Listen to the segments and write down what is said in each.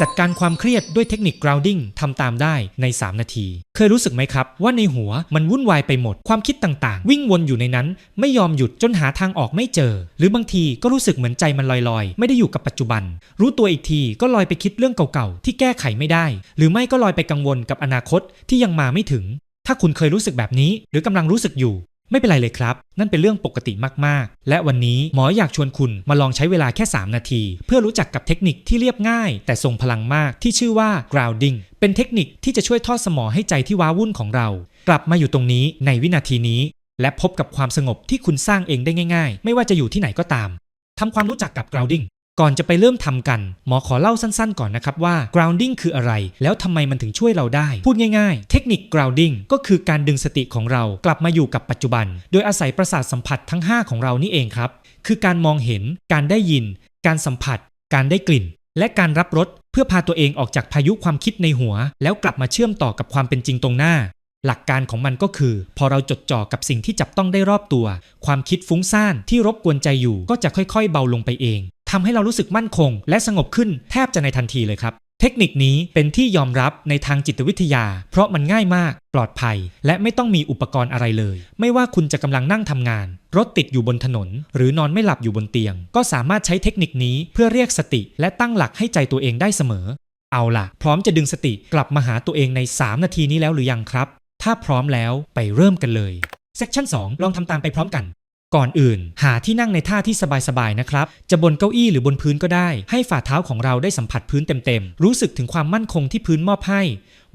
จัดการความเครียดด้วยเทคนิค grounding ทำตามได้ใน 3 นาที เคยรู้สึกไหมครับ ว่าในหัวมันวุ่นวายไปหมด ความคิดต่างๆ วิ่งวนอยู่ในนั้น ไม่ยอมหยุดจนหาทางออกไม่เจอ หรือบางทีก็รู้สึกเหมือนใจมันลอยๆ ไม่ได้อยู่กับปัจจุบัน รู้ตัวอีกทีก็ลอยไปคิดเรื่องเก่าๆ ที่แก้ไขไม่ได้ หรือไม่ก็ลอยไปกังวลกับอนาคตที่ยังมาไม่ถึง ถ้าคุณเคยรู้สึกแบบนี้ หรือกำลังรู้สึกอยู่ ไม่เป็นไรเลยครับ นั่นเป็นเรื่องปกติมากๆ และวันนี้หมออยากชวนคุณมาลองใช้เวลาแค่ 3 นาที เพื่อรู้จักกับเทคนิคที่เรียบง่าย แต่ทรงพลังมากที่ชื่อว่า grounding เป็นเทคนิคที่จะช่วยทอดสมอให้ใจที่ว้าวุ่นของเรา กลับมาอยู่ตรงนี้ในวินาทีนี้ และพบกับความสงบที่คุณสร้างเองได้ง่าย ๆ ไม่ว่าจะอยู่ที่ไหนก็ตามทำความรู้จักกับ grounding ก่อนจะไปเริ่มทำกัน หมอขอเล่าสั้นๆ ก่อนนะครับว่า grounding คืออะไร แล้วทำไมมันถึงช่วยเราได้ พูดง่ายๆ เทคนิค grounding ก็คือการดึงสติของเรากลับมาอยู่กับปัจจุบัน โดยอาศัยประสาทสัมผัสทั้ง 5 ของเรานี่เองครับ คือการมองเห็น การได้ยิน การสัมผัส การได้กลิ่น และการรับรสเพื่อพาตัวเองออกจากพายุความคิดในหัว แล้วกลับมาเชื่อมต่อกับความเป็นจริงตรงหน้า หลักการของมันก็คือ พอเราจดจ่อกับสิ่งที่จับต้องได้รอบตัว ความคิดฟุ้งซ่านที่รบกวนใจอยู่ก็จะค่อยๆ เบาลงไปเอง ทำให้เรารู้สึกมั่นคง และสงบขึ้นแทบจะในทันทีเลยครับ เทคนิคนี้เป็นที่ยอมรับในทางจิตวิทยา เพราะมันง่ายมาก ปลอดภัย และไม่ต้องมีอุปกรณ์อะไรเลย ไม่ว่าคุณจะกำลังนั่งทำงาน รถติดอยู่บนถนน หรือนอนไม่หลับอยู่บนเตียง ก็สามารถใช้เทคนิคนี้เพื่อเรียกสติ และตั้งหลักให้ใจตัวเองได้เสมอ เอาล่ะ พร้อมจะดึงสติกลับมาหาตัวเองใน 3 นาทีนี้แล้วหรือยังครับ ถ้าพร้อมแล้วไปเริ่มกันเลยเซสชั่น2ลองทำตามไปพร้อมกัน ก่อนอื่น หาที่นั่งในท่าที่สบายๆนะครับ จะบนเก้าอี้หรือบนพื้นก็ได้ ให้ฝ่าเท้าของเราได้สัมผัสพื้นเต็มๆ รู้สึกถึงความมั่นคงที่พื้นมอบให้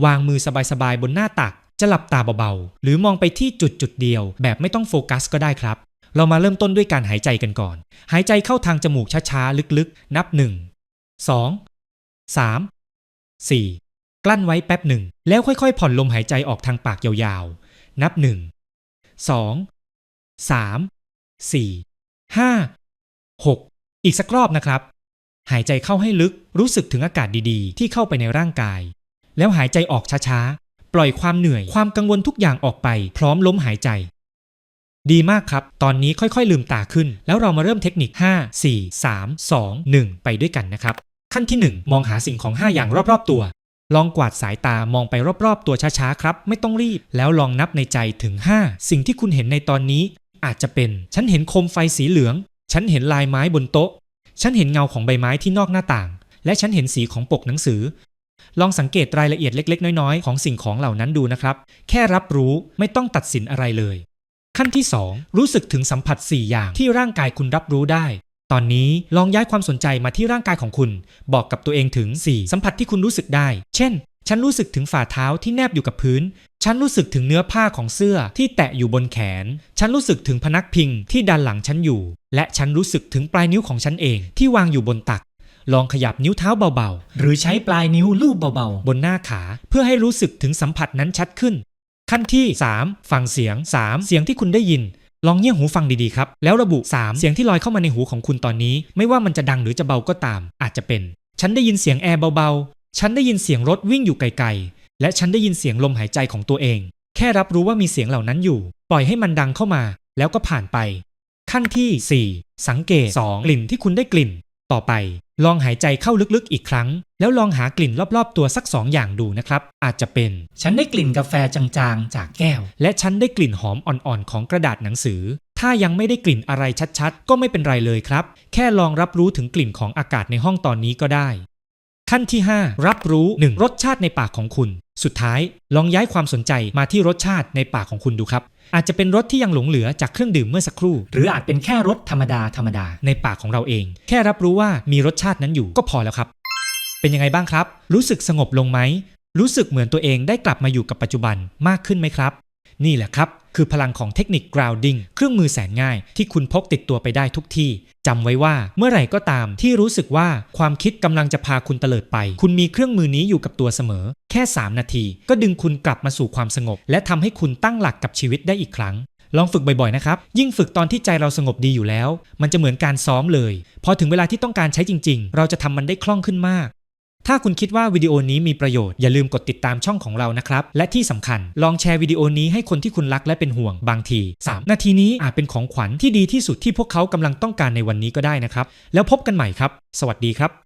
วางมือสบายๆบนหน้าตัก จะหลับตาเบาๆ หรือมองไปที่จุดจุดๆเดียว แบบไม่ต้องโฟกัสก็ได้ครับ เรามาเริ่มต้นด้วยการหายใจกันก่อน หายใจเข้าทางจมูกช้าๆ ลึกๆ นับ 1 2 3 4 กลั้นไว้แป๊บหนึ่ง แล้วค่อยๆ ผ่อนลมหายใจออกทางปากยาวๆ นับ 1 2 3 4 5 6 อีกสักรอบนะครับ หายใจเข้าให้ลึกรู้สึกถึงอากาศดีๆ ที่เข้าไปในร่างกาย แล้วหายใจออกช้าๆ ปล่อยความเหนื่อยความกังวลทุกอย่างออกไป พร้อมล้มหายใจ ดีมากครับ ตอนนี้ค่อยๆลืมตาขึ้น แล้วเรามาเริ่มเทคนิค 5 4 3 2 1 ไปด้วยกันนะครับ ขั้นที่ 1 มองหาสิ่งของ 5 อย่างรอบๆตัว ลองกวาดสายตามองไปรอบๆ ตัวช้าๆครับ ไม่ต้องรีบ แล้วลองนับในใจถึง 5 สิ่งที่คุณเห็นในตอนนี้ อาจจะเป็น ฉันเห็นโคมไฟสีเหลือง ฉันเห็นลายไม้บนโต๊ะ ฉันเห็นเงาของใบไม้ที่นอกหน้าต่าง และฉันเห็นสีของปกหนังสือ ลองสังเกตรายละเอียดเล็ก ๆ น้อยๆ ของสิ่งของเหล่านั้นดูนะครับ แค่รับรู้ไม่ต้องตัดสินอะไรเลย ขั้นที่ 2 รู้สึกถึงสัมผัส 4 อย่างที่ร่างกายคุณรับรู้ได้ ตอนนี้ลองย้ายความสนใจมาที่ร่างกายของคุณ บอกกับตัวเองถึง 4 สัมผัสที่คุณรู้สึกได้ เช่น ฉันรู้สึกถึงฝ่าเท้าที่แนบอยู่กับพื้น ฉันรู้สึกถึงเนื้อผ้าของเสื้อที่แตะอยู่บนแขน ฉันรู้สึกถึงพนักพิงที่ดันหลังฉันอยู่ และฉันรู้สึกถึงปลายนิ้วของฉันเองที่วางอยู่บนตัก ลองขยับนิ้วเท้าเบาๆ หรือใช้ปลายนิ้วลูบเบาๆ บนหน้าขาเพื่อให้รู้สึกถึงสัมผัสนั้นชัดขึ้น ขั้นที่ 3 ฟังเสียง 3 เสียงที่คุณได้ยิน ลองเงี่ยหูฟังดีๆครับ แล้วระบุ 3 เสียงที่ลอยเข้ามาในหูของคุณตอนนี้ ไม่ว่ามันจะดังหรือจะเบาก็ตาม อาจจะเป็น ฉันได้ยินเสียงแอร์เบาๆ ฉันได้ยินเสียงรถวิ่งอยู่ไกลๆ และฉันได้ยินเสียงลมหายใจของตัวเอง แค่รับรู้ว่ามีเสียงเหล่านั้นอยู่ ปล่อยให้มันดังเข้ามา แล้วก็ผ่านไป ขั้นที่ 4 สังเกต 2 กลิ่นที่คุณได้กลิ่น ต่อไป ลองหายใจเข้าลึกๆอีกครั้ง แล้วลองหากลิ่นรอบๆตัวสัก2อย่างดูนะครับ อาจจะเป็น ฉันได้กลิ่นกาแฟจางๆ จากแก้ว และฉันได้กลิ่นหอมอ่อนๆของกระดาษหนังสือ ถ้ายังไม่ได้กลิ่นอะไรชัดๆ ก็ไม่เป็นไรเลยครับ แค่ลองรับรู้ถึงกลิ่นของอากาศในห้องตอนนี้ก็ได้ขั้นที่ 5 รับรู้ 1. รสชาติในปากของคุณ สุดท้ายลองย้ายความสนใจมาที่รสชาติในปากของคุณดูครับ อาจจะเป็นรสที่ยังหลงเหลือจากเครื่องดื่มเมื่อสักครู่ หรืออาจเป็นแค่รสธรรมดาธรรมดาในปากของเราเอง แค่รับรู้ว่ามีรสชาตินั้นอยู่ก็พอแล้วครับ เป็นยังไงบ้างครับ รู้สึกสงบลงไหมรู้สึกเหมือนตัวเองได้กลับมาอยู่กับปัจจุบันมากขึ้นไหมครับ นี่แหละครับ คือพลังของเทคนิค grounding เครื่องมือแสนง่าย ที่คุณพกติดตัวไปได้ทุกที่จำไว้ว่าเมื่อไหร่ก็ตามที่รู้สึกว่าความคิดกำลังจะพาคุณเตลิดไป คุณมีเครื่องมือนี้อยู่กับตัวเสมอ แค่ 3 นาที ก็ดึงคุณกลับมาสู่ความสงบ และทำให้คุณตั้งหลักกับชีวิตได้อีกครั้งลองฝึกบ่อยๆ นะครับ ยิ่งฝึกตอนที่ใจเราสงบดีอยู่แล้ว มันจะเหมือนการซ้อมเลย พอถึงเวลาที่ต้องการใช้จริง ๆ เราจะทำมันได้คล่องขึ้นมาก ถ้าคุณคิดว่าวิดีโอนี้มีประโยชน์อย่าลืมกดติดตามช่องของเรานะครับ และที่สำคัญลองแชร์วิดีโอนี้ให้คนที่คุณรักและเป็นห่วงบางที 3 นาทีนี้อาจเป็นของขวัญที่ดีที่สุดที่พวกเขากำลังต้องการในวันนี้ก็ได้นะครับ แล้วพบกันใหม่ครับ สวัสดีครับ